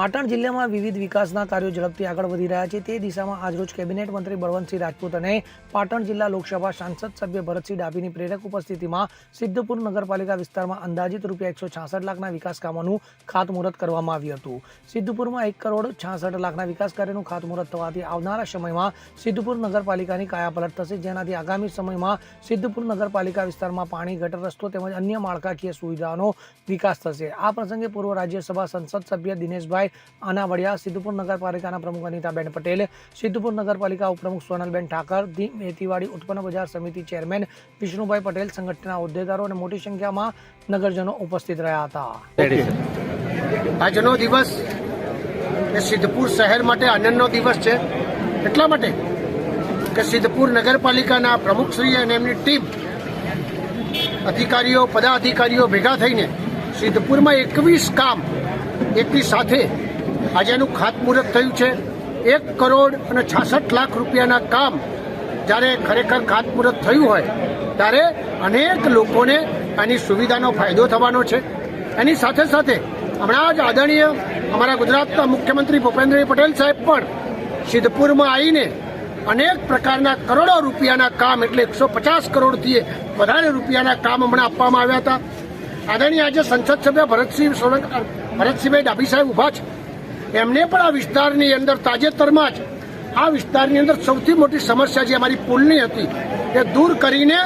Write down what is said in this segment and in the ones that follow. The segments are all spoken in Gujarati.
પાટણ જિલ્લામાં વિવિધ વિકાસના કાર્યો ઝડપથી આગળ વધી રહ્યા છે. તે દિશામાં આજરોજ કેબિનેટ મંત્રી બળવંતસિંહ રાજપૂત અને પાટણ જિલ્લા લોકસભા સાંસદ સભ્ય ભરતસિંહ ડાભીની પ્રેરક ઉપસ્થિતિમાં સિદ્ધપુર નગરપાલિકા વિસ્તારમાં અંદાજિત રૂપિયા એકસો છાસઠ લાખના વિકાસ કામોનું ખાતમુહૂર્ત કરવામાં આવ્યું હતું. સિદ્ધપુરમાં એક કરોડ છાસઠ લાખના વિકાસ કાર્યનું ખાતમુહૂર્ત થવાથી આવનારા સમયમાં સિદ્ધપુર નગરપાલિકાની કાયાપલટ થશે. જેનાથી આગામી સમયમાં સિદ્ધપુર નગરપાલિકા વિસ્તારમાં પાણી, ગટર, રસ્તો તેમજ અન્ય માળખાકીય સુવિધાઓનો વિકાસ થશે. આ પ્રસંગે પૂર્વ રાજ્યસભા સંસદ સભ્ય દિનેશભાઈ આનાવડિયા સિદ્ધપુર નગરપાલિકાના પ્રમુખ અનિતાબેન પટેલ, સિદ્ધપુર નગરપાલિકા ઉપપ્રમુખ સોનલબેન ઠાકર, ધી મેથીવાડી ઉત્પન્ન બજાર સમિતિ ચેરમેન વિષ્ણુભાઈ પટેલ, સંગઠનના હોદ્દેદારો અને મોટી સંખ્યામાં નગરજનો ઉપસ્થિત રહ્યા હતા. આજનો દિવસ એ સિદ્ધપુર શહેર માટે આનંદનો દિવસ છે. એટલા માટે કે સિદ્ધપુર નગરપાલિકાના પ્રમુખશ્રી અને એમની ટીમ અધિકારીઓ, પદાધિકારીઓ ભેગા થઈને સિદ્ધપુરમાં એકવીસ કામ એકની સાથે આજે એનું ખાતમુહૂર્ત થયું છે. એક કરોડ અને છાસઠ લાખ રૂપિયાના કામ જ્યારે ખરેખર ખાતમુહૂર્ત થયું હોય, ત્યારે અનેક લોકોને આની સુવિધાનો ફાયદો થવાનો છે. એની સાથે સાથે હમણાં જ આદરણીય અમારા ગુજરાતના મુખ્યમંત્રી ભૂપેન્દ્રભાઈ પટેલ સાહેબ પણ સિદ્ધપુરમાં આવીને અનેક પ્રકારના કરોડો રૂપિયાના કામ, એટલે એકસો પચાસ કરોડથી વધારે રૂપિયાના કામ હમણાં આપવામાં આવ્યા હતા. આદરણીય આજે સંસદ સભ્ય ભરતસિંહ સોલંકી ભરતસિંહભાઈ ડાભી સાહેબ ઊભા છે. એમને પણ આ વિસ્તારની અંદર તાજેતરમાં જ, આ વિસ્તારની અંદર સૌથી મોટી સમસ્યા જે અમારી પુલની હતી, એ દૂર કરીને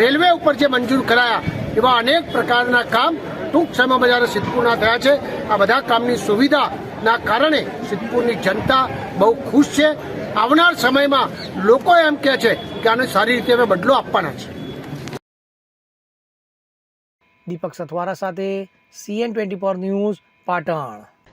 રેલવે ઉપર જે મંજૂર કરાયા, એવા અનેક પ્રકારના કામ ટૂંક સમયમાં જ્યારે સિદ્ધપુરના થયા છે, આ બધા કામની સુવિધાના કારણે સિદ્ધપુરની જનતા બહુ ખુશ છે. આવનાર સમયમાં લોકો એમ કહે છે કે આને સારી રીતે અમે બદલો આપવાના છે. દીપક સથવારા સાથે CN twenty four news Patan.